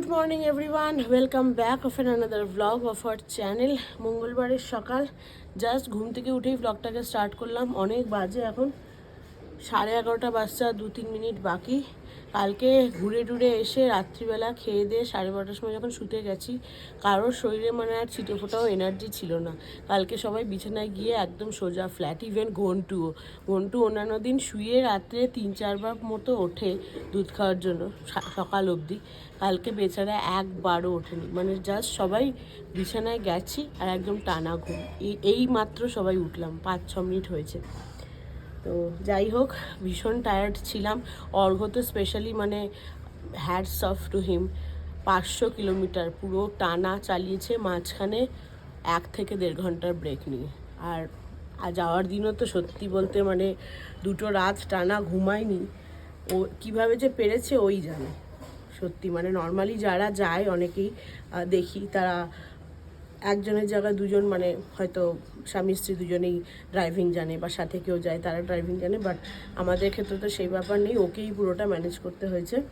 Good morning everyone welcome back of an another blog of our channel মঙ্গলবারের সকাল। Just ঘুম থেকে উঠেই ব্লগটাকে স্টার্ট করলাম। অনেক বাজে এখন। সাড়ে এগারোটা বাজছে দু তিন মিনিট বাকি। কালকে ঘুরে টুরে এসে রাত্রিবেলা খেয়ে দিয়ে সাড়ে বারোটার সময় যখন শুতে গেছি, কারোর শরীরে মানে আর ছিটে ফোটাও এনার্জি ছিল না। কালকে সবাই বিছানায় গিয়ে একদম সোজা ফ্ল্যাট ইভেন ঘন্টুও। ঘন্টু অন্যান্য দিন শুয়ে রাত্রে তিন চারবার মতো ওঠে দুধ খাওয়ার জন্য সকাল অবধি। কালকে বেচারা একবারও ওঠেনি। মানে জাস্ট সবাই বিছানায় গেছি আর একদম টানা ঘুম। এই মাত্র সবাই উঠলাম, পাঁচ, ছ মিনিট হয়েছে। তো যাই হোক, ভীষণ টায়ার্ড ছিলাম। অর্ঘ তো স্পেশালি মানে হ্যাডস অফ টু হিম পাঁচশো কিলোমিটার পুরো টানা চালিয়েছে, মাঝখানে এক থেকে দেড় ঘণ্টার ব্রেক নিয়ে। আর আর যাওয়ার দিনও তো সত্যি বলতে মানে দুটো রাত টানা ঘুমায়নি। ও কীভাবে যে পেরেছে ওই জানে। সত্যি মানে নর্মালি যারা যায়, অনেকেই দেখি তারা একজনের জায়গায় দুজন মানে হয়তো স্বামী স্ত্রী দুজনেই ড্রাইভিং জানে বা সাথে কেউ যায়, তারা ড্রাইভিং জানে বাট আমাদের ক্ষেত্রে তো সেই ব্যাপার নেই, ওকেই পুরোটা ম্যানেজ করতে হয়েছে।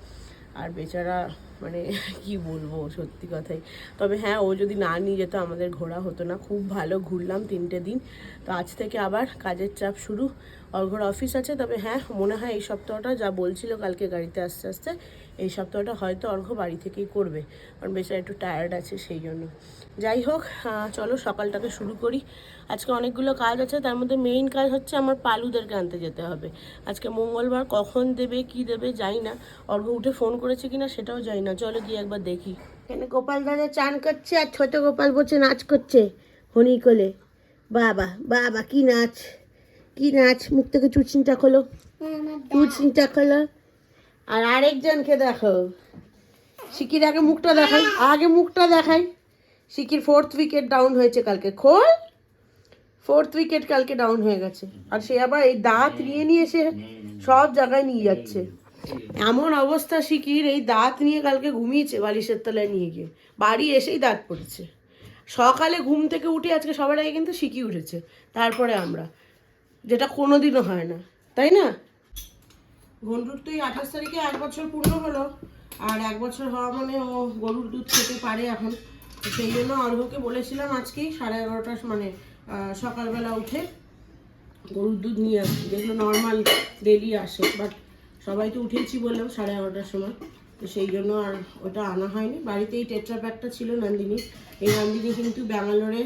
আর বেচারা মানে কি বলব, সত্যি কথাই। তবে হ্যাঁ ও যদি না নিয়ে যেত, আমাদের ঘোরা হতো না। খুব ভালো ঘুরলাম তিনটে দিন। তো আজ থেকে আবার কাজের চাপ শুরু। অর্ঘর অফিস আছে, তবে হ্যাঁ মনে হয় এই সপ্তাহটা যা বলছিল কালকে গাড়িতে আসতে আসতে, এই সপ্তাহটা হয়তো অর্ঘ বাড়ি থেকেই করবে। কারণ বেচারা একটু টায়ার্ড আছে, সেই জন্য। যাই হোক চলো সকালটাকে শুরু করি। আজকে অনেকগুলো কাজ আছে, তার মধ্যে মেইন কাজ হচ্ছে আমার পালুদেরকে আনতে যেতে হবে। আজকে মঙ্গলবার কখন দেবে, কি দেবে যাই না। অর্ঘ উঠে ফোন করেছে কিনা সেটাও যাই না। চলো গিয়ে একবার দেখি। এখানে গোপাল দাদা চান করছে আর ছোট গোপাল বসে নাচ করছে হনি কোলে। বাবা বাবা, কি নাচ? কি নাচ? মুখ থেকে চুচিনটা খোলো। চুচিনটা খোলো। আর আরেকজনকে দেখো। সিকির আগে মুখটা দেখাই, আগে মুখটা দেখাই। সিকির ফোর্থ উইকেট ডাউন হয়েছে কালকে, খোল। ফোর্থ উইকেট কালকে ডাউন হয়ে গেছে। আর সে আবার এই দাঁত নিয়ে নিয়ে সে সব জায়গায় নিয়ে যাচ্ছে। এমন অবস্থা শিকির এই দাঁত নিয়ে কালকে ঘুমিয়েছে বালিশের তলায় নিয়ে গিয়ে। বাড়ি এসেই দাঁত পড়েছে। সকালে ঘুম থেকে উঠে আজকে সবার আগে কিন্তু শিখি উঠেছে। তারপরে আমরা। যেটা কোনোদিনও হয় না। তাই না? ঘন্টুর তো এই আঠাশ তারিখে এক বছর পূর্ণ হলো। আর এক বছর হওয়া মানে ও গরুর দুধ খেতে পারে এখন। সেই জন্য অর্ঘকে বলেছিলাম আজকেই সাড়ে এগারোটার মানে সকালবেলা উঠে গরুর দুধ নিয়ে আসছি যেগুলো নর্মাল ডেলি আসে বাট সবাই তো উঠেছি বললাম সাড়ে এগারোটার সময়। তো সেই জন্য আর ওটা আনা হয়নি। বাড়িতে এই টেট্রা প্যাকটা ছিল নন্দিনী এই নন্দিনী কিন্তু ব্যাঙ্গালোরে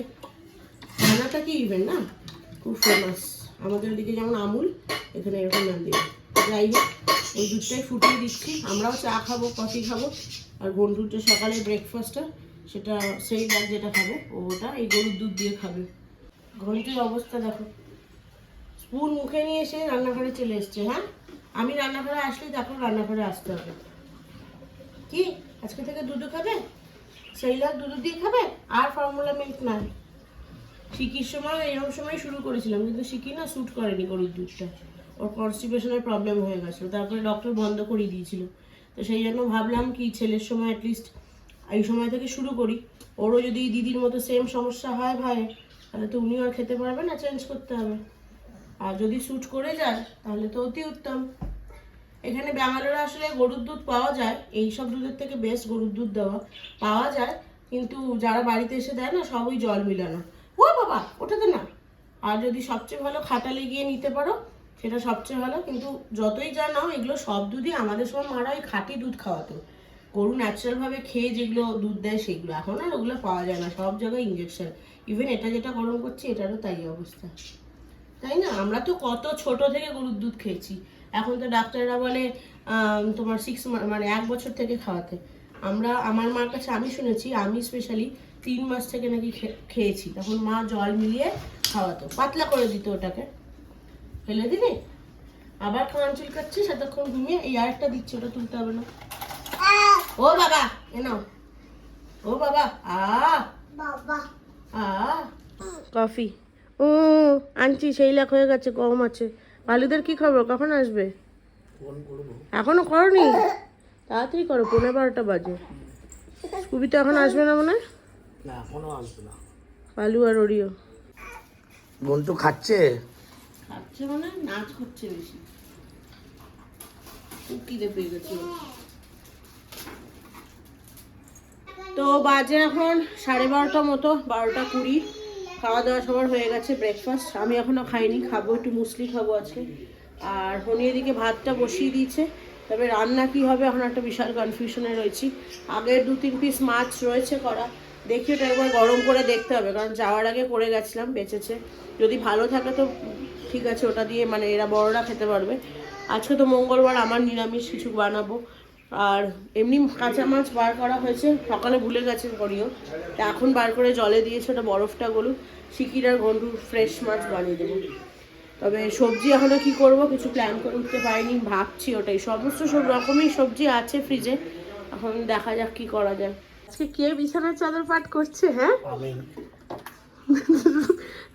রান্নাটা কি ইভেন না? খুব ফেমাস আমাদের ওদিকে যেমন আমুল, এখানে এরকম নন্দিনী। যাই হোক, ওই দুধটাই ফুটিয়ে দিচ্ছি। আমরাও চা খাব, কফি খাব। আর বন্ধুর যে সকালে ব্রেকফাস্টটা সেটা, সেই ব্যাগ যেটা খাব ওটা, এই গরুর দুধ দিয়ে খাবে। ঘন্টির অবস্থা দেখো। স্পুন মুখে নিয়ে এসে রান্নাঘরে চলে এসছে হ্যাঁ? আমি রান্নাঘরে আসলে দেখো রান্নাঘরে আসতে হবে। কি? আজকে থেকে দুধ খাবে? সেই লাখ দুধ দিয়ে খাবে? আর ফর্মুলা মিল্ক নয় শিকির সময় এরকম সময় শুরু করেছিলাম, কিন্তু শিকি না স্যুট করেনি গরুর দুধটা। ওর কনস্টিপেশনের প্রবলেম হয়ে গেছিল। তারপরে ডক্টর বন্ধ করে দিয়েছিল। তো সেই জন্য ভাবলাম কি ছেলের সময় অ্যাটলিস্ট এই সময় থেকে শুরু করি। ওরও যদি দিদির মতো সেম সমস্যা হয় ভাই, তাহলে তো উনিও আর খেতে পারবে না চেঞ্জ করতে হবে। আর যদি স্যুট করে যায়, তাহলে তো অতি উত্তম। এখানে ব্যাঙ্গালোরে আসলে গরুর দুধ পাওয়া যায়, এই সব দুধের থেকে বেস্ট গরুর দুধ দেওয়া পাওয়া যায়। কিন্তু যারা বাড়িতে এসে দেয় না, সবই জল মিলানো। ও বাবা ওটাতে না। আর যদি সবচেয়ে ভালো খাটালে গিয়ে নিতে পারো, সেটা সবচেয়ে ভালো। কিন্তু যতই যা নাও, এগুলো সব দুধই আমাদের সময় মারা ওই খাঁটি দুধ খাওয়াতো। গরু ন্যাচারাল ভাবে খেয়ে যেগুলো দুধ দেয় সেগুলো। এখন আর ওগুলো পাওয়া যায় না, সব জায়গায় ইঞ্জেকশন ইভেন এটা যেটা গরম করছে, এটারও তাই অবস্থা। তাই না? আমরা তো কত ছোট থেকে গরুর দুধ খেয়েছি। এখন তো ডাক্তাররা বলে তোমার সিক্স মানে এক বছর থেকে খাওয়াতে। আমরা, আমার মার কাছে আমি শুনেছি, আমি স্পেশালি তিন মাস থেকে নাকি খেয়েছি। তখন মা জল মিলিয়ে খাওয়াতো, পাতলা করে দিত ওটাকে। ফেলে দিলি? আবার কান চুলকাচ্ছিস এতক্ষণ ঘুমিয়ে এই আরেকটা দিচ্ছি, ওটা তুলতে হবে না। ও বাবা এ নাও ও বাবা আ। বাবা। আ। কফি। ও আনছি সেই লাখ হয়ে গেছে কম আছে। বালুদের কি খবর? কখন আসবে? এখনও করনি? তাড়াতাড়ি করো পনেরো বারোটা বাজে। স্কুবি তো এখন আসবে না মনে হয়? না এখনও আসবে না। বালু আর ওরিও। বন্টু খাচ্ছে? খাচ্ছে মানে নাচ করছে বেশি। পেয়ে গেছে ওর। তো বাজে এখন সাড়ে বারোটা মতো, বারোটা কুড়ি। খাওয়া দাওয়া সবার হয়ে গেছে ব্রেকফাস্ট আমি এখনও খাইনি, খাব, একটু মুসলি খাব আজকে। আর হনি এদিকে ভাতটা বসিয়ে দিয়েছে। তবে রান্না কি হবে এখন একটা বিশাল কনফিউশনে রয়েছি। আগের দু তিন পিস মাছ রয়েছে করা। দেখি ওটা একবার গরম করে দেখতে হবে, কারণ যাওয়ার আগে করে গেছিলাম, বেঁচেছে। যদি ভালো থাকে তো ঠিক আছে, ওটা দিয়ে মানে এরা বড়রা খেতে পারবে। আজকে তো মঙ্গলবার, আমার নিরামিষ কিছু বানাবো। আর এমনি কাঁচা মাছ বার করা হয়েছে। সকালে ভুলে গেছে করিও। তা এখন বার করে জলে দিয়েছে ওটা বরফটা গলুক। সিকির আর গন্ডু ফ্রেশ মাছ বানিয়ে দেবো। তবে সবজি এখনও কি করব কিছু প্ল্যান করে উঠতে পারিনি ভাবছি ওটাই। সমস্ত সব রকমই সবজি আছে ফ্রিজে এখন দেখা যাক কি করা যায়। আজকে কে বিছানার চাদর পাট করছে হ্যাঁ?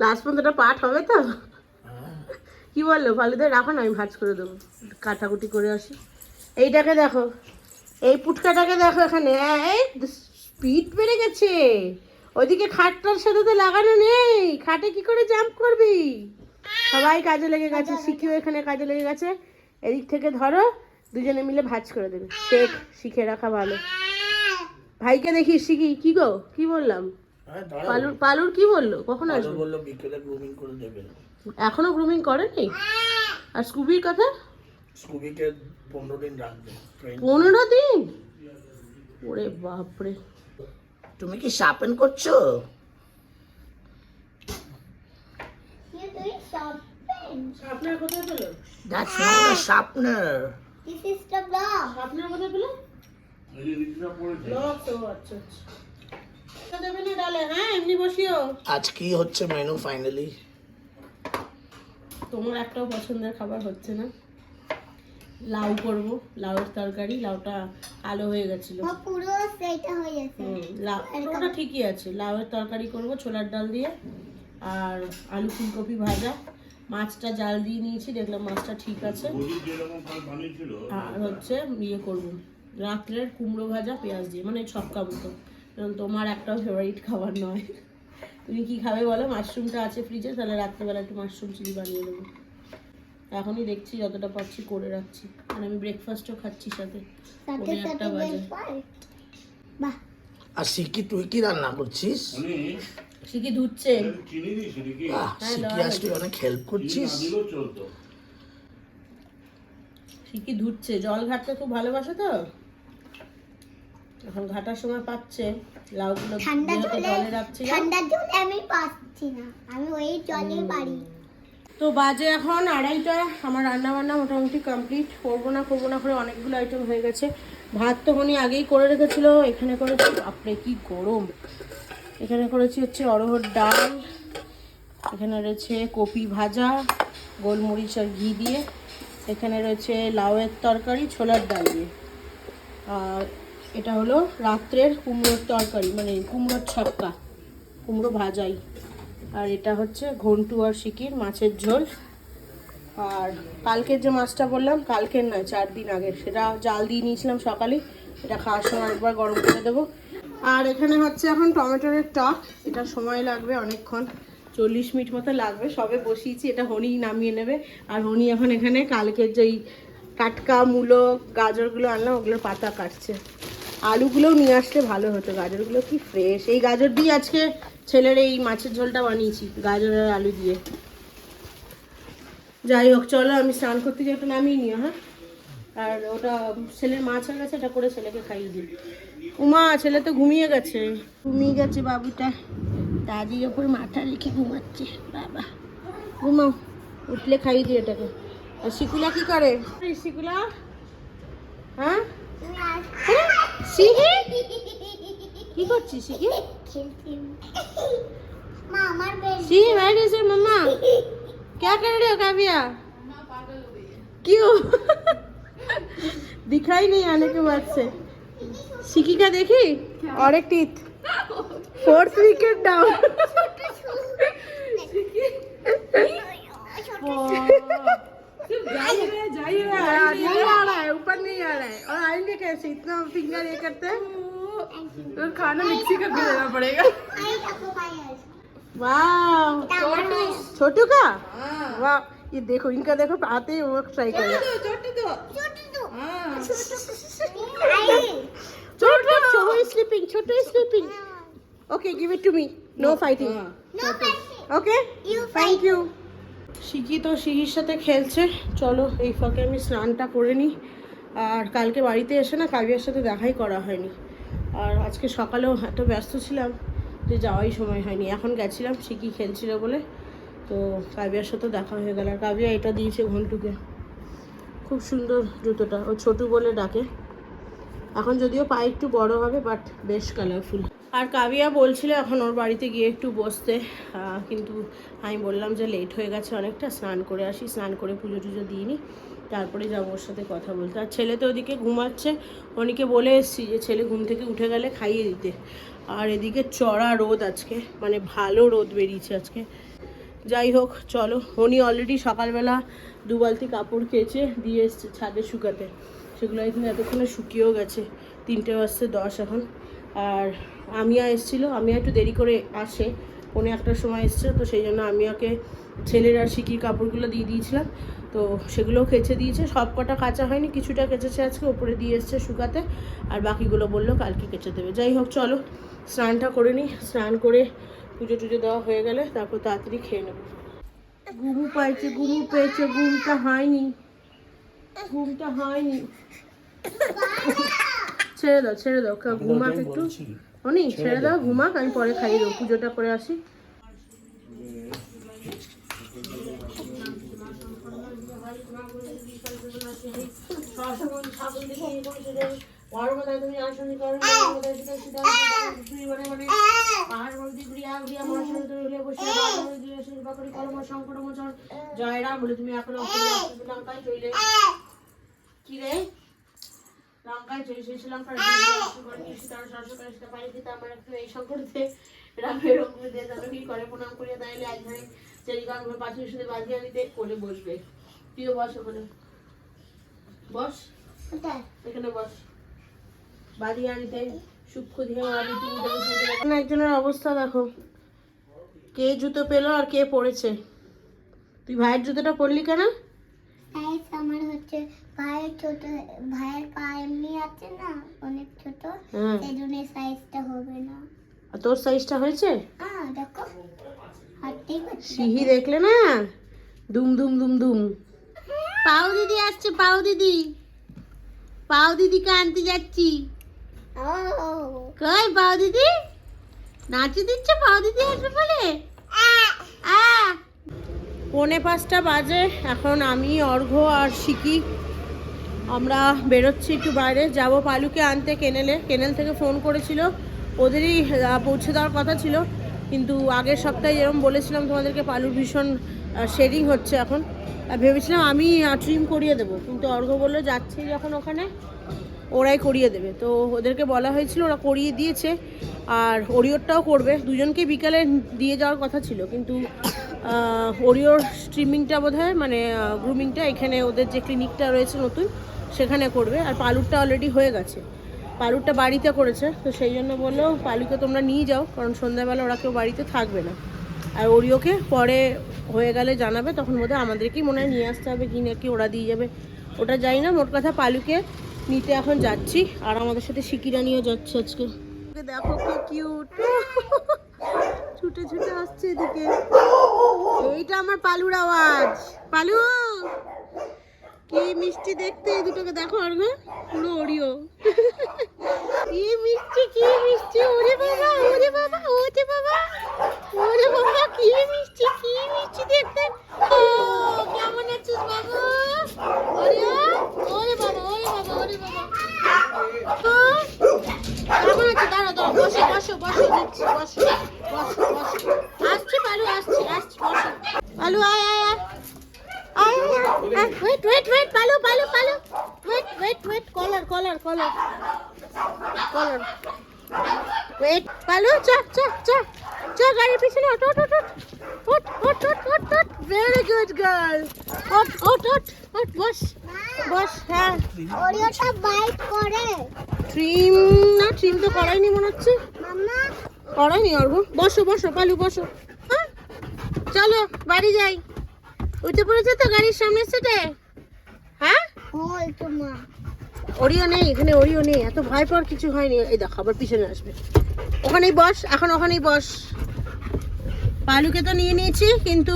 লাস্ট পর্যন্ত পাঠ হবে তো? কি বলল? ভালোদের রাখো না আমি ভাজ করে দেবো। কাটাকুটি করে আসি। এইটাকে দেখো। এই পুটকাটাকে দেখো এখানে। এই স্পিড বেড়ে গেছে। ওইদিকে খাটটার সাথে তো লাগানো নেই। খাটে কি করে জাম্প করবি? সবাই কাজে লেগে গেছে। শিখিও এখানে কাজে লেগে গেছে। এদিক থেকে ধরো দুজনে মিলে ভাজ করে দেবে। শেখ শিখে রাখা ভালো। ভাইকে দেখি শিখি। কি গো? কি বললাম? পালুর পালুর কি বলল? কখন আসবে? বলল বিকেলে গ্রুমিং করে দেবে। এখনও গ্রুমিং করেনি? আর স্কুবির কথা? পনেরো দিন রাখবে পনেরো দিন? ওরে বাপরে। তুমি কি শাপেন করছ? কোথায় পেল? দ্যাটস নট আ শার্পনার কোথায় পেল? তো, আচ্ছা আচ্ছা। দেবে না ডালে হ্যাঁ এমনি বসিও। আজ কি হচ্ছে মেনু ফাইনালি তোমার একটাও পছন্দের খাবার হচ্ছে না। লাউ করব। লাউয়ের তরকারি লাউটা কালো হয়ে গেছিল। পুরো সেটা হয়ে গেছে। লাউ ঠিকই আছে। লাউয়ের তরকারি করব ছোলার ডাল দিয়ে। আর আলু ফুলকপি ভাজা। মাছটা জাল দিয়ে নিয়েছি দেখলাম মাছটা ঠিক আছে। আর হচ্ছে ইয়ে করব রাত্রের কুমড়ো ভাজা পেঁয়াজ দিয়ে মানে ছক্কা মতো। কারণ তোমার একটাও ফেভারিট খাবার নয়। তুমি কি খাবে বলো? মাশরুমটা আছে ফ্রিজে তাহলে রাত্রেবেলা একটু মাশরুম চিলি বানিয়ে দেবো। এখনই দেখছি যতটা পারছি করে রাখছি। আর আমি ব্রেকফাস্টও খাচ্ছি সাথে। একটা বাজে বাহ। আর সিকি তুই কি রান্না করছিস? সে কি? ধুচ্ছে আহ, সিকি আজ তুই অনেক হেল্প করছিস। ঠিকই ধুচ্ছে। জল ঘাটতে খুব ভালোবাসে তো? এখন ঘাটার সময় পাচ্ছে। লাউগুলো ঠান্ডা জলে রাখছি ঠান্ডা জলে আমি পাচ্ছি না। আমি ওই জলে পারি তো বাজে এখন আড়াইটা, আমার রান্না বান্না মোটামুটি কমপ্লিট। করব না করব না করে অনেকগুলো আইটেম হয়ে গেছে। ভাত তো উনি আগেই করে রেখেছিল, এখানে করেছি আপনি কি গরম। এখানে করেছি হচ্ছে অরহর ডাল, এখানে রয়েছে কপি ভাজা, গোলমরিচ আর ঘি দিয়ে, এখানে রয়েছে লাউয়ের তরকারি, ছোলার ডাল দিয়ে। আর এটা হলো রাত্রের কুমড়োর তরকারি মানে কুমড়োর ছক্কা, কুমড়ো ভাজাই। আর এটা হচ্ছে ঘন্টু আর শিকির মাছের ঝোল। আর কালকের যে মাছটা বললাম, কালকের নয়, চার দিন আগের। সেটা জাল দিয়ে নিয়েছিলাম সকালে। এটা খাওয়ার সময় একবার গরম করে দেবো। আর এখানে হচ্ছে এখন টমেটোর টক। এটা সময় লাগবে অনেকক্ষণ। চল্লিশ মিনিট মতো লাগবে। সবে বসিয়েছি, এটা হনি নামিয়ে নেবে। আর হনি এখন এখানে কালকের যেই টাটকা মূলো, গাজরগুলো আনলাম ওগুলোর পাতা কাটছে। আলুগুলোও নিয়ে আসলে ভালো হতো। গাজরগুলো কি ফ্রেশ এই গাজর দিয়ে আজকে ছেলের এই মাছের ঝোলটা বানিয়েছি, গাজর আর আলু দিয়ে। যাই হোক, চলো আমি স্নান করতে যাই একটা নামিয়ে নিও হ্যাঁ? আর ওটা ছেলের মাছ হয়ে গেছে, এটা করে ছেলেকে খাইয়ে দিই। উমা, ছেলে তো ঘুমিয়ে গেছে। ঘুমিয়ে গেছে বাবুটা। দাদির ওপর মাথা রেখে ঘুমাচ্ছে, বাবা। ঘুমাও উঠলে খাইয়ে দিই এটাকে। আর শিকুলা কি করে? শিকুলা হ্যাঁ? হ্যাঁ? শিখি কি করছিস শিখি খেলছি মা আমার বেল सी मैंने से मम्मा क्या कर रहे हो काव्या क्यों दिखाई नहीं आने के बाद से सिकी का देखी और एक टीथ फोर्थ विकेट डाउन नहीं आ रहा है ऊपर नहीं आ रहा है और आएंगे कैसे इतना फिंगर ये करते हैं तो खाना मिक्सी करके देना पड़ेगा আই দেখো পায়েস वाह এটা আমার পায়েস छोटू का वाह ये देखो इनका देखो आते ही वो ट्राई करेगा ছোট তো ছোট I Chhotu Chhotu sleeping Chhotu give it to me. No fighting. No fighting. Okay? You Thank you. শিকি তো শিহির সাথে খেলছে চলো এই ফাঁকে আমি স্নানটা করে নিই আর কালকে বাড়িতে এসে না কাবিয়ার সাথে দেখাই করা হয়নি আর আজকে সকালেও এত ব্যস্ত ছিলাম যে যাওয়াই সময় হয়নি। এখন গেছিলাম শিকি খেলছিল বলে? তো কাবিয়ার সাথে দেখা হয়ে গেল। আর কাবিয়া এটা দিয়েছে ঘন্টুকে খুব সুন্দর জুতোটা, ও ছোটু বলে ডাকে। এখন যদিও পা একটু বড় হবে বাট বেশ কালারফুল আর কাবিয়া বলছিল এখন ওর বাড়িতে গিয়ে একটু বসতে। কিন্তু আমি বললাম যে লেট হয়ে গেছে অনেকটা, স্নান করে আসি। স্নান করে পুজো টুজো দিইনি তারপরে যাব ওর সাথে কথা বলতে। আর ছেলে তো ওদিকে ঘুমাচ্ছে। অনেকে বলে এসছি যে ছেলে ঘুম থেকে উঠে গেলে খাইয়ে দিতে। আর এদিকে চড়া রোদ আজকে মানে ভালো রোদ বেরিয়েছে আজকে। যাই হোক, চলো। উনি অলরেডি সকালবেলা দু বালতি কাপড় কেচে দিয়ে এসছে ছাদে শুকাতে। সেগুলো এখানে এতক্ষণে শুকিয়েও গেছে। তিনটে বাজছে দশ এখন। আর আমিয়া এসেছিল। আমিয়া একটু দেরি করে আসে। পৌনে একটার সময় এসছে, তো সেই জন্য আমি ওকে ছেলের আর শিকির কাপড়গুলো দিয়ে দিয়েছিলাম। তো সেগুলোও কেচে দিয়েছে। সব কটা কাঁচা হয়নি কিছুটা কেচেছে আজকে ওপরে দিয়ে এসছে শুকাতে আর বাকিগুলো বলল কালকে কেচে দেবে। যাই হোক চলো স্নানটা করে নিই স্নান করে পুজো টুজো দেওয়া হয়ে গেলে তারপর তাড়াতাড়ি খেয়ে নেব। ঘুমু পাইছে ঘুমু পেয়েছে ঘুমটা হয়নি। ঘুমটা হয়নি। ছেড়ে দাও ছেড়ে দাও ঘুমাক একটু। বলছি। অনি ছেড়ে দাও। ঘুমাক আমি পরে খাইয়ে দেবো পুজোটা করে আসি। জয় রাম, বলে তুমি এখনও কি রে লঙ্কায় চলে আমার একটু এই রামের ওপরে দিয়ে কি করে প্রণাম করিয়া দাঁড়িয়ে আজ ভাই চেরিগান পাঁচের সাথে বাজিয়ে আনিতে কোলে বসবে তুইও বস ওখানে। বস এখানে বস। বাজিয়ে আনিতে সূক্ষ্ম দিয়ে আমি তুমি একজনের অবস্থা দেখো। কে জুতো পেল আর কে পড়েছে? তুই ভাইয়ের জুতোটা পরলি কেন? আমার হচ্ছে ভাইয়ের ছোট ভাইয়ের পা এমনি আছে না অনেক ছোট হ্যাঁ। সেই জন্য সাইজটা হবে না। আর তোর সাইজটা হয়েছে? আহ দেখো। সিহি দেখলে না? দুম দুম দুম দুম। পাও দিদি আসছে, পাও দিদি। পাও দিদিকে আনতে যাচ্ছি। কই পাও দিদি? নাচে দিচ্ছে পাও দিদি আসবে বলে? পৌনে পাঁচটা বাজে, এখন আমি, অর্ঘ আর শিকি। আমরা বেরোচ্ছি একটু বাইরে। যাব পালুকে আনতে কেনেলে। কেনেল থেকে ফোন করেছিল। ওদেরই পৌঁছে দেওয়ার কথা ছিল। কিন্তু আগের সপ্তাহে যেরকম বলেছিলাম তোমাদেরকে, পালুর ভীষণ শেডিং হচ্ছে এখন। ভেবেছিলাম আমি ট্রিম করিয়ে দেবো, কিন্তু অর্ঘ বলল যাচ্ছি যখন ওখানে, ওরাই করিয়ে দেবে। তো ওদেরকে বলা হয়েছিল ওরা করিয়ে দিয়েছে, আর ওরিওরটাও করবে। দুজনকে বিকালে দিয়ে যাওয়ার কথা ছিল, কিন্তু ওরিওর স্ট্রিমিংটা বোধ মানে গ্রুমিংটা এখানে ওদের যে ক্লিনিকটা রয়েছে নতুন, সেখানে করবে। আর পালুরটা অলরেডি হয়ে গেছে। পালুরটা বাড়িতে করেছে, তো সেই জন্য বলল, পালুকে তোমরা নিয়ে যাও, কারণ সন্ধ্যাবেলা ওরা কেউ বাড়িতে থাকবে না। আর ওরিওকে পরে হয়ে গেলে জানাবে, তখন বোধহয় আমাদেরকেই মনে হয় নিয়ে আসতে হবে, কি নাকি ওরা দিয়ে যাবে। ওটা যাই না, মোট কথা পালুকে নিতে এখন যাচ্ছি, আর আমাদের সাথে শিকিরা নিয়ে যাচ্ছে আজকে। দেখো কি কিউট ছুটে ছুটে আসছে এদিকে। এইটা আমার পালুর আওয়াজ। পালু! কি মিষ্টি দেখতে এই দুটোকে? দেখো আর না পুরো ওরিও কি মিষ্টি কি মিষ্টি? ওরে বাবা ওরে বাবা ওরে বাবা ওরে বাবা, কি মিষ্টি কি মিষ্টি দেখতে? ও, কেমন আছিস বাবা? ওরে ওরে বাবা ওরে বাবা ওরে বাবা। তো কেমন আছে দাঁড়াও দাঁড়াও বসো বসো বসো দিচ্ছি বসো বসো বসো আসছি পালু আসছি আসছি বসো পালু আয় আয় আয় আয় আয় wait wait Palu Palu Palu wait wait wait কলার কলার কলার কলার ওয়েট পালু চ চ চ চ গাড়ির পিছনে ওট ওট ওট ওট ওট ওট ওট ওট ভেরি গুড গার্ল ওট ওট ওট ওট বস বস হ্যাঁ। ওরিওটা বাইট করে। ট্রিম না ট্রিম তো করাইনি মনে হচ্ছে। করাইনি অর্ঘ বসো বসো পালু বসো। হ্যাঁ? চলো বাড়ি যাই। উঠে পড়েছে তো গাড়ির সামনের সিটে হ্যাঁ? ওরিও নেই এখানে ওরিও নেই। এত ভয় পাওয়ার কিছু হয়নি। এই দেখো আবার পিছনে আসবে। ওখানেই বস এখন ওখানেই বস। পালুকে তো নিয়ে নিয়েছি কিন্তু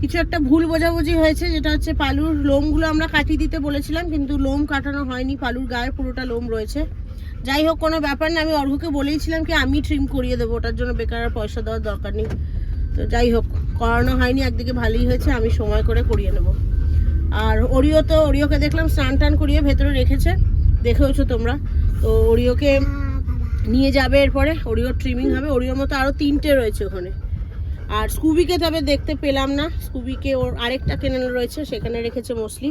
কিছু একটা ভুল বোঝাবুঝি হয়েছে যেটা হচ্ছে পালুর লোমগুলো আমরা কাটিয়ে দিতে বলেছিলাম কিন্তু লোম কাটানো হয়নি। পালুর গায়ে পুরোটা লোম রয়েছে। যাই হোক কোনো ব্যাপার না আমি অর্ঘকে বলেইছিলাম কি আমি ট্রিম করিয়ে দেবো ওটার জন্য বেকার আর পয়সা দেওয়ার দরকার নেই। তো যাই হোক করানো হয়নি একদিকে ভালোই হয়েছে আমি সময় করে করিয়ে নেব। আর ওরিও তো, ওরিওকে দেখলাম, স্নান টান করিয়ে ভেতরে রেখেছে। দেখেওছো তোমরা? তো ওরিওকে নিয়ে যাবে এরপরে ওরিও ট্রিমিং হবে। ওরিওর মতো আরও তিনটে রয়েছে ওখানে। আর স্কুবিকে তবে দেখতে পেলাম না। স্কুবিকে ওর আরেকটা কেনানো রয়েছে, সেখানে রেখেছে মোস্টলি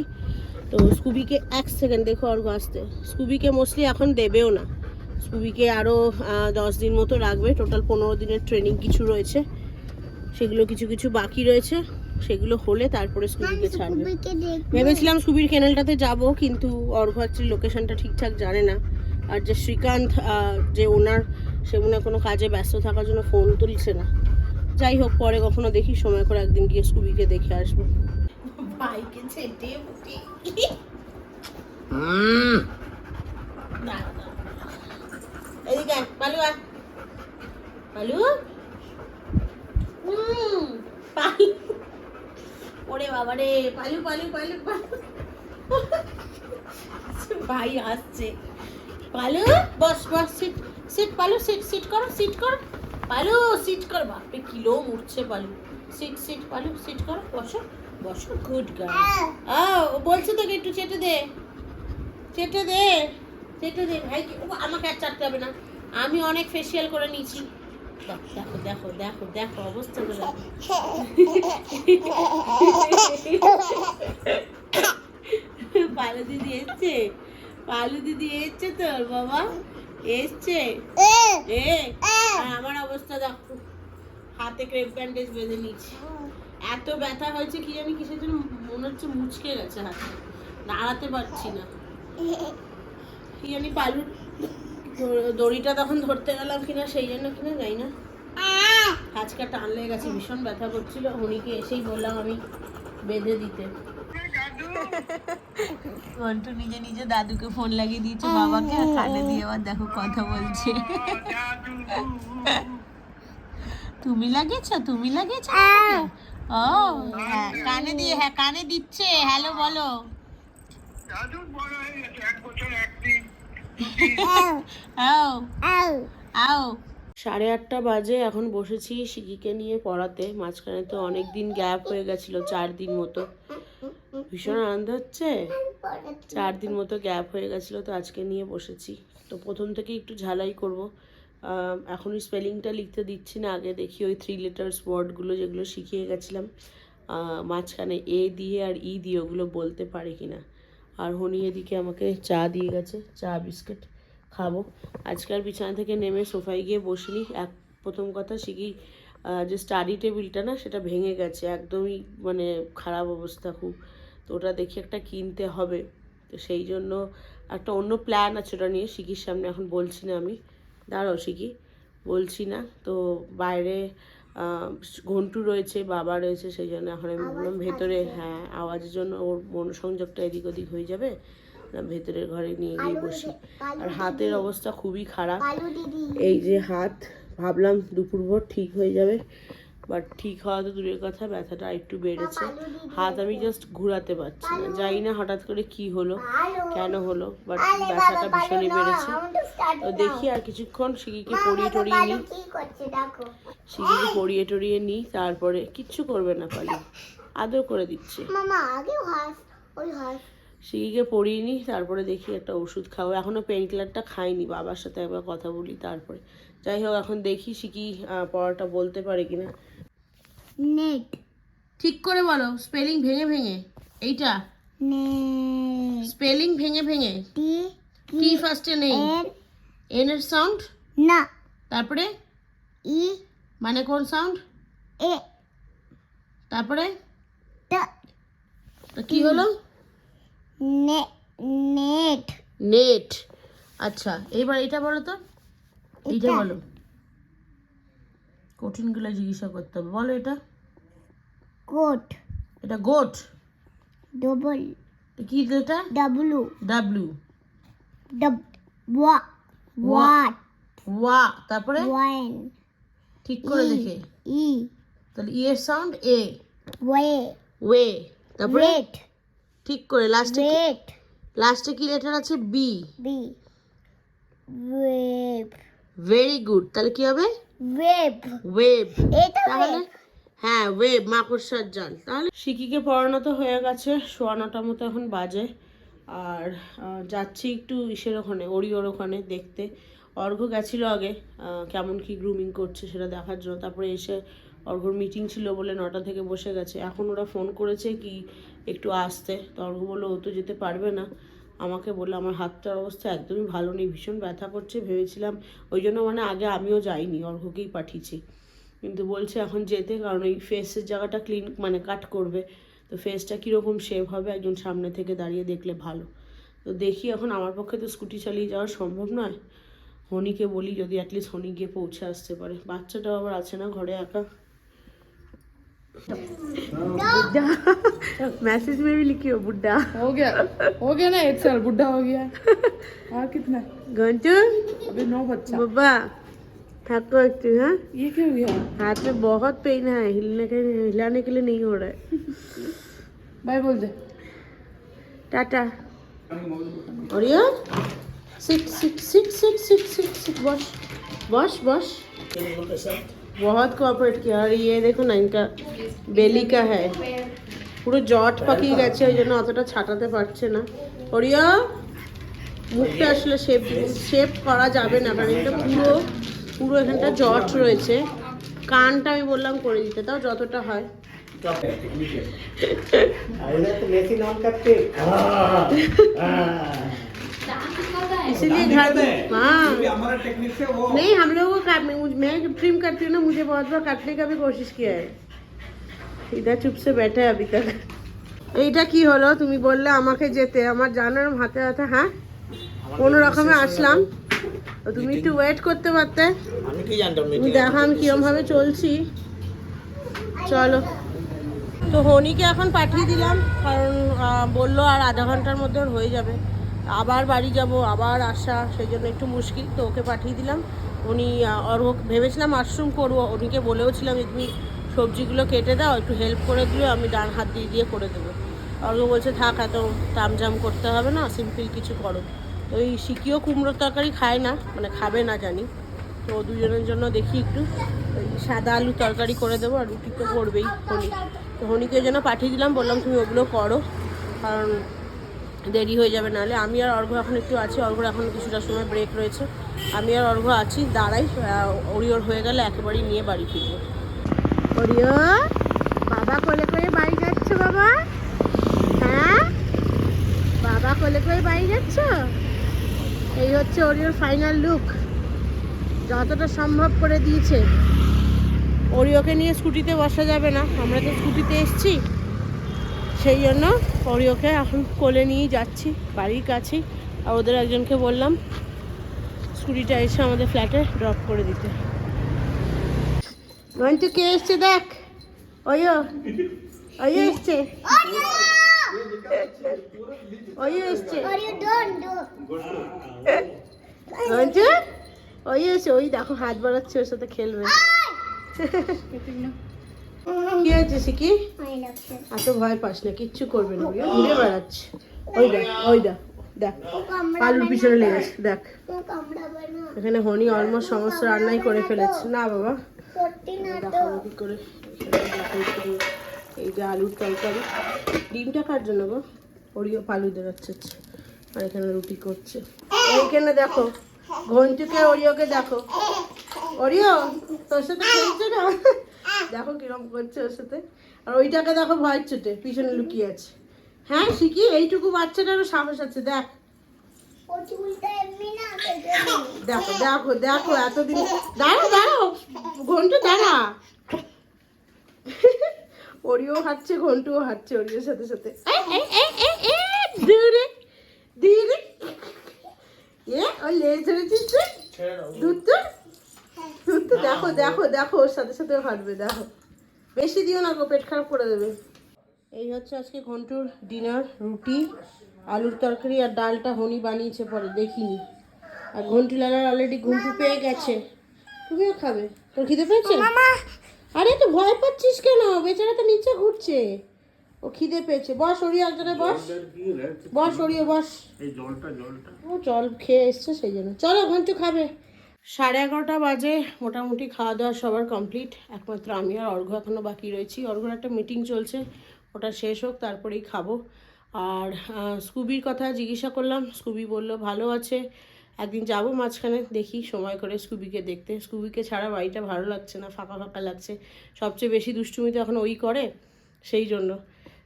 তো স্কুবিকে এক সেকেন্ড দেখো আর আসতে স্কুবিকে মোস্টলি এখন দেবেও না। স্কুবিকে আরও দশ দিন মতো রাখবে। টোটাল পনেরো দিনের ট্রেনিং কিছু রয়েছে। সেগুলো কিছু কিছু বাকি রয়েছে। সেগুলো হলে তারপরে স্কুবিকে ছাড়বে। ভেবেছিলাম সুবীর কেনেলটাতে যাব কিন্তু অর্ঘ হচ্ছে লোকেশনটা ঠিকঠাক জানে না। আর যে শ্রীকান্ত যে ওনার সে মনে কোনো কাজে ব্যস্ত থাকার জন্য ফোন তুলছে না। যাই হোক পরে কখনো দেখি সময় করে একদিন গিয়ে স্কুবিকে দেখে আসব। বাইকে ছেটে এদিকে পালু। পালু? হুম, পালু। ওরে বাবা রে পালু পালু পালু পালু। ভাই আসছে। পালু বস বস sit sit Palu sit sit করো সিট করো। পালু সিট কর বাপরে কিলো উঠছে Palu. Sit sit Palu sit করো বসো বসো গুড গার্ল আও বলছে তোকে একটু চেটে দে। চেটে দে চেটে দে। ভাই ও, আমাকে আর চাটতে হবে না। আমি অনেক ফেসিয়াল করে নিয়েছি। দেখো দেখো দেখো দেখো অবস্থা পালু দিদি এসছে? পালু দিদি এসছে তোর বাবা? এসছে? আমার অবস্থা দেখো। হাতে ক্রেপ ব্যান্ডেজ বেঁধে নিয়েছি। এত ব্যথা হয়েছে কি জানি কিসের জন্য? মনে হচ্ছে মুচকে গেছে হাতে। দাঁড়াতে পারছি না। কি জানি পালুর দড়িটা তখন ধরতে গেলাম কিনা, সেই জন্য কিনা, যাই না। আজকে লেগে গেছে, ভীষণ ব্যথা করছিল। উনিকে এসেই বললাম আমি বেঁধে দিতে। মন্টু নিজে নিজে দাদুকে ফোন লাগিয়ে দিয়েছে, বাবাকে আর কানে দিয়ে আবার দেখো কথা বলছে। তুমি লাগিয়েছো? তুমি লাগিয়েছো? ও হ্যাঁ কানে দিয়ে হ্যাঁ কানে দিচ্ছে। হ্যালো, বলো। আও আও সাড়ে আটটা বাজে এখন বসেছি শিকিকে নিয়ে পড়াতে। মাঝখানে তো অনেক দিন গ্যাপ হয়ে গেছিল চার দিন মতো। ভীষণ আনন্দ হচ্ছে। চার দিন মতো গ্যাপ হয়ে গেছিল তো আজকে নিয়ে বসেছি। তো প্রথম থেকে একটু ঝালাই করব। আহ, এখন স্পেলিংটা লিখতে দিচ্ছি না আগে দেখি ওই থ্রি লেটার্স ওয়ার্ডগুলো যেগুলো শিখিয়ে গেছিলাম। মাঝখানে এ দিয়ে আর ই দিয়ে ওগুলো বলতে পারে কিনা। আর হনি এদিকে আমাকে চা দিয়ে গেছে, চা, বিস্কিট খাব। আজকাল বিছানা থেকে নেমে সোফায় গিয়ে বসিনি। এক প্রথম কথা শিখি যে স্টাডি টেবিলটা না, সেটা ভেঙে গেছে। একদমই মানে খারাপ অবস্থা খুব। তো ওটা দেখি একটা কিনতে হবে। তো সেই জন্য একটা অন্য প্ল্যান আছে ওটা নিয়ে শিকির সামনে। এখন বলছি না আমি। দাঁড়াও শিখি। বলছি না। তো বাইরে ঘন্টু রয়েছে বাবা রয়েছে সেই জন্য এখন আমি বললাম ভেতরে হ্যাঁ আওয়াজের জন্য ওর মনোসংযোগটা এদিক ওদিক হয়ে যাবে। না ভেতরের ঘরে নিয়ে গিয়ে বসি। আর হাতের অবস্থা খুবই খারাপ। এই যে হাত ভাবলাম দুপুর ভোর ঠিক হয়ে যাবে। বাট ঠিক হওয়া তো দূরের কথা ব্যথাটা একটু বেড়েছে। হাত আমি জাস্ট ঘুরাতে পারছি না। জানি না হঠাৎ করে কি হলো কেন হলো বাট ব্যথাটা ভীষণই বেড়েছে। তো দেখি আর কিছুক্ষণ শিকিকে পড়িয়ে টড়িয়ে নিই। কি করছে দেখো। পড়িয়ে টড়িয়ে নিই তারপরে কিচ্ছু করবে না পালি আদর করে দিচ্ছে। মামা আগে হাস ওই হাস। শিকিকে পড়িয়ে নিই তারপরে দেখি একটা ওষুধ খাব। এখনও পেন কিলারটা খাইনি বাবার সাথে একবার কথা বলি তারপরে। যাই হোক এখন দেখি সিকি পড়াটা বলতে পারে কিনা। নেট ঠিক করে বলো স্পেলিং ভেঙে ভেঙে। এইটা। স্পেলিং ভেঙে ভেঙে। টি ফার্স্টে নেই। এন এর সাউন্ড না। তারপরে? ই মানে কোন সাউন্ড এ তারপরে? কি হলো? নে নেট। নেট। আচ্ছা এইবার এটা বলো তো। এইটা বলো। কঠিনগুলো জিজ্ঞাসা করতে হবে। বলো এটা। কোট এটা গোট? ডবল। কি এটা ডাব্লু। ডাব্লু। what what ওয়া। তারপরে? one ঠিক করে দেখে। e তাহলে ই এর সাউন্ড এ। way way. তারপরে? ঠিক করে লাস্টে লাস্টে কি? লেটার আছে? বি wave ভেরি গুড তাহলে কি হবে? Wave ওয়েব এটা তাহলে? হ্যাঁ ওয়েব মাকড়সার জাল। তাহলে? শিকিকে পড়ানো তো হয়ে গেছে মতো এখন বাজে। আর যাচ্ছি একটু ইসের ওখানে ওরিওর ওখানে দেখতে। অর্ঘ্য গেছিল আগে কেমন কি গ্রুমিং করছে সেটা দেখার জন্য। তারপরে এসে অর্ঘ্যর মিটিং ছিল বলে নটা থেকে বসে গেছে। এখন ওরা ফোন করেছে কি একটু আসতে। তো অর্ঘ্য বলল, ও তো যেতে পারবে না। আমাকে বলল, আমার হাতটার অবস্থা একদমই ভালো নেই, ভীষণ ব্যথা করছে। ভেবেছিলাম, ওই জন্য মানে আগে আমিও যাইনি, অর্ঘকেই পাঠিয়েছি। কিন্তু বলছে, এখন যেতে, কারণ এই ফেসের জায়গাটা ক্লিন মানে কাট করবে। তো ফেসটা কীরকম শেভ হবে, একজন সামনে থেকে দাঁড়িয়ে দেখলে ভালো। তো দেখি এখন আমার পক্ষে তো স্কুটি চালিয়ে যাওয়া সম্ভব নয়। হনিকে বলি, যদি অ্যাটলিস্ট হনি গিয়ে পৌঁছে আসতে পারে। বাচ্চাটাও আবার আছে না ঘরে একা। मैसेज में भी लिखी हो बुड्ढा। हो गया। हो गया ना एक साल बुढ़ा हो गया। और कितना? घंटू अभी नौ बच्चा। बाबा थको एक हाँ? ये क्या हो गया? हाथ में बहुत पेन है हिलने के हिलाने के लिए नहीं हो रहा है। बाय बोल दे। टाटा। और ये? Sit sit sit sit sit sit sit बस बस बस बहुत कोऑपरेट किया और ये देखो ना इनका बेली का है পুরো জট পাকিয়ে গেছে ওই জন্য অতটা ছাটাতে পারছে না ওরিয়া মুখটা আসলে শেপ শেপ করা যাবে না কারণ এটা পুরো পুরো এখানটা জট রয়েছে কানটা আমি বললাম করে দিতে তাও যতটা হয় इसीलिए घर में हाँ हमारा टेक्निक से वो नहीं हम लोगों को काटने मुझ- मैं जब ट्रिम करती हूँ ना मुझे बहुत बार काटने का भी कोशिश किया है इधर चुप से बैठा है अभी तक এইটা কি হলো তুমি বললে আমাকে যেতে আমার জানার হাতে হাতে হ্যাঁ কোনো রকমে আসলাম তো তুমি একটু ওয়েট করতে পারতে আমি কি জানতাম তুমি দেখো আমি কিরম ভাবে চলছি চলো তো হনিকে এখন পাঠিয়ে দিলাম কারণ আহ, বললো আর আধা ঘন্টার মধ্যে ওর হয়ে যাবে আবার বাড়ি যাব, আবার আসা, সেই জন্য একটু মুশকিল, তো ওকে পাঠিয়ে দিলাম। উনি ওর ভেবেছিলাম মাশরুম করব, উনিকে বলেও ছিলাম যে তুমি সবজিগুলো কেটে দাও, একটু হেল্প করে দিও, আমি ডান হাত দিয়ে দিয়ে করে দেবো। অর্ঘ বলছে, থাক, এত তামজাম করতে হবে না সিম্পল কিছু করো। তো ওই শিকিও কুমড়োর তরকারি খায় না মানে খাবে না, জানি। তো দুজনের জন্য দেখি একটু সাদা আলু তরকারি করে দেবো, আর রুটি তো করবেই, হনি। তো হনিকে জন্য পাঠিয়ে দিলাম, বললাম, তুমি ওগুলো করো, কারণ দেরি হয়ে যাবে নাহলে। আমি আর অর্ঘ এখন একটু আছি। অর্ঘর এখন কিছুটা সময় ব্রেক রয়েছে। আমি আর অর্ঘ আছি। দাঁড়াই ওরিওর হয়ে গেলে একেবারেই নিয়ে বাড়ি ফিরবো। ওরিও বাবা কোলে করে বাড়ি যাচ্ছ বাবা? হ্যাঁ? বাবা কোলে করে বাড়ি যাচ্ছ? এই হচ্ছে ওরিওর ফাইনাল লুক যতটা সম্ভব করে দিয়েছে। ওরিওকে নিয়ে স্কুটিতে বসা যাবে না। আমরা তো স্কুটিতে এসছি। সেই জন্য ওরিওকে এখন কোলে নিয়ে যাচ্ছি বাড়ির কাছেই। আর ওদের একজনকে বললাম স্কুটিটা এসে আমাদের ফ্ল্যাটে ড্রপ করে দিতে। নয়তো কে এসছে দেখ? ওইও ওইও এসছে। ওইও এসছে। do ওই এসে ওই দেখো হাত বাড়াচ্ছে ওর সাথে খেলবে। কি love you এত ভয় পাস না কিচ্ছু করবে না ঘুরে বেড়াচ্ছে। ওই দেখ ওই দেখ দেখ। পিছনে লেগেছে দেখ। এখানে হনি অলমোস্ট সমস্ত রান্নাই করে ফেলেছে। না বাবা। করে এই যে আলুর তরকারি। ডিমটা কার জন্য গো? ওরিও আর এখানে রুটি করছে। এইখানে দেখো ঘন্টুকে ওরিওকে দেখো। ওরিও তোর সাথে খেলছে না? দেখো কিরম করছে ওর সাথে। আর ওইটাকে দেখো ভয় চুটে পিছনে লুকিয়ে আছে। হ্যাঁ শিখি এইটুকু বাচ্চাটারও সাহস আছে দেখ। ও। দেখো দেখো দেখো এতদিন। দাঁড়া দাঁড়াও ঘন্টু দাঁড়া। ওরিও হাঁটছে ঘন্টুও হাঁটছে ওরিওর সাথে সাথে। দূরে দূরে এ ওই লেজ ধরেছিস তুই? দুধ তো দেখো দেখো দেখো ওর সাথে সাথে হাঁটবে দেখো। বেশি দিও না গো পেট খারাপ করে দেবে। এই হচ্ছে আজকে ঘন্টুর ডিনার রুটি আলুর তরকারি আর ডালটা হনি বানিয়েছে পরে দেখিনি। আর ঘন্টি লালার অলরেডি ঘুমটু পেয়ে গেছে। তুমিও খাবে। তোর খিদে পেয়েছে? আরে তো ভয় পাচ্ছিস কেন? বেচারা তো নিচে ঘুরছে। ও খিদে পেয়েছে। বস সরিয়ে এক জায়গায় বস বস সরিয়ে বস। এই জলটা জলটা। ও জল খেয়ে এসছে সেই জন্য। চলো ঘন্টু খাবে। সাড়ে এগারোটা বাজে, মোটামুটি খাওয়া দাওয়া সবার কমপ্লিট একমাত্র আমি আর অর্ঘ্য এখনও বাকি রয়েছি। অর্ঘ্যর একটা মিটিং চলছে, ওটা শেষ হোক, তারপরেই খাব। আর স্কুবির কথা জিজ্ঞাসা করলাম, স্কুবি বলল, ভালো আছে। একদিন যাব মাঝখানে, দেখি সময় করে স্কুবিকে দেখতে। স্কুবিকে ছাড়া বাড়িটা ভালো লাগছে না, ফাঁকা ফাঁকা লাগছে। সবচেয়ে বেশি দুষ্টুমি তো এখন ওই করে, সেই জন্য।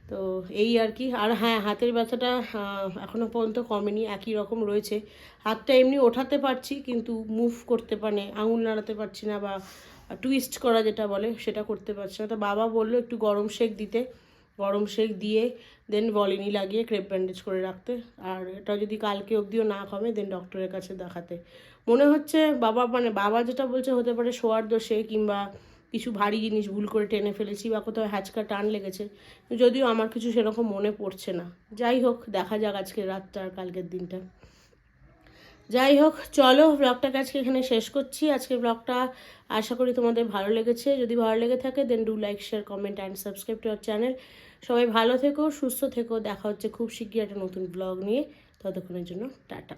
তো এই আর কি। আর হ্যাঁ হাতের ব্যথাটা আহ, এখনও পর্যন্ত কমেনি একই রকম রয়েছে। হাতটা এমনি ওঠাতে পারছি কিন্তু মুভ করতে মানে আঙুল নাড়াতে পারছি না বা টুইস্ট করা যেটা বলে সেটা করতে পারছি না। তো বাবা বলল একটু গরম শেক দিতে। গরম শেক দিয়ে দেন বলিনি লাগিয়ে ক্রেপ ব্যান্ডেজ করে রাখতে। আর এটা যদি কালকে অবধিও না কমে দেন ডক্টরের কাছে দেখাতে। মনে হচ্ছে বাবা মানে বাবা যেটা বলছে হতে পারে শোয়ার দোষে কিংবা কিছু ভারী জিনিস ভুল করে টেনে ফেলেছি বা কোথাও হ্যাচকা টান লেগেছে, যদিও আমার কিছু সেরকম মনে পড়ছে না। যাই হোক, দেখা যাক আজকে রাতটা আর কালকের দিনটা। যাই হোক, চলো ব্লগটাকে আজকে এখানে শেষ করছি। আজকে ব্লগটা আশা করি তোমাদের ভালো লেগেছে। যদি ভালো লেগে থাকে then do like share comment and subscribe to our channel সবাই ভালো থেকো, সুস্থ থেকো। দেখা হচ্ছে খুব শিগগির একটা নতুন ব্লগ নিয়ে। ততক্ষণের জন্য, টাটা।